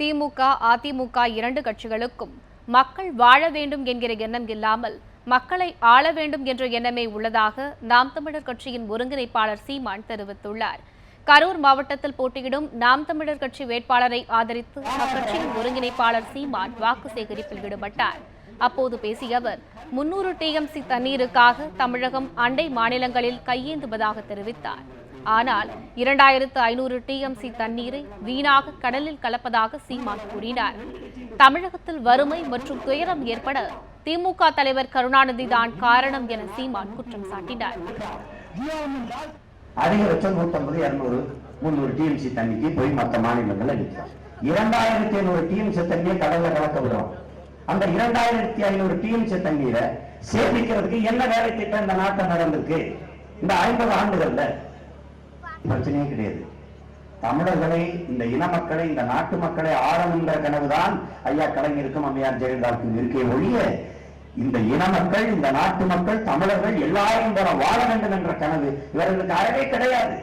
திமுக அதிமுக இரண்டு கட்சிகளுக்கும் மக்கள் வாழ வேண்டும் என்கிற எண்ணம் இல்லாமல் மக்களை ஆள வேண்டும் என்ற எண்ணமே உள்ளதாக நாம் தமிழர் கட்சியின் ஒருங்கிணைப்பாளர் சீமான் தெரிவித்துள்ளார். கரூர் மாவட்டத்தில் போட்டியிடும் நாம் தமிழர் கட்சி வேட்பாளரை ஆதரித்து அக்கட்சியின் ஒருங்கிணைப்பாளர் சீமான் வாக்கு சேகரிப்பில் ஈடுபட்டார். அப்போது பேசிய அவர் முன்னூறு டிஎம்சி தண்ணீருக்காக தமிழகம் அண்டை மாநிலங்களில் கையேந்துவதாக தெரிவித்தார். ஆனால் இரண்டாயிரத்து ஐநூறு டிஎம்சி தண்ணீரை வீணாக கடலில் கலப்பதாக சீமான் கூறினார். தமிழகத்தில் வறுமை மற்றும் துயரம் ஏற்பட திமுக தலைவர் கருணாநிதி தான் காரணம் என சீமான் குற்றம் சாட்டினார். அதிகபட்சம் நூத்தம்பது இருநூறு முந்நூறு டிஎம்சி தண்ணிக்கு போய் மற்ற மாநிலங்கள் அடிக்கிறோம் இரண்டாயிரத்தி ஐநூறு டிஎம்சி தண்ணியை கடல்ல கலக்க விடுறோம். அந்த இரண்டாயிரத்தி ஐநூறு டிஎம்சி தண்ணீரை சேமிக்கிறதுக்கு என்ன வேலை திட்டம் இந்த நாட்டில் நடந்திருக்கு? இந்த ஐம்பது ஆண்டுகள்ல பிரச்சனையே கிடையாது. தமிழர்களை இந்த இன மக்களை இந்த நாட்டு மக்களை ஆளணுங்கிற கனவுதான் ஐயா கலைஞருக்கும் அம்மையார் ஜெயலலிதாவுக்கும் இருக்கே ஒழிய இந்த இன மக்கள் இந்த நாட்டு மக்கள் தமிழர்கள் எல்லாரும் தர வாழ வேண்டும் என்ற கனவு இவர்களுக்கு அறவே கிடையாது.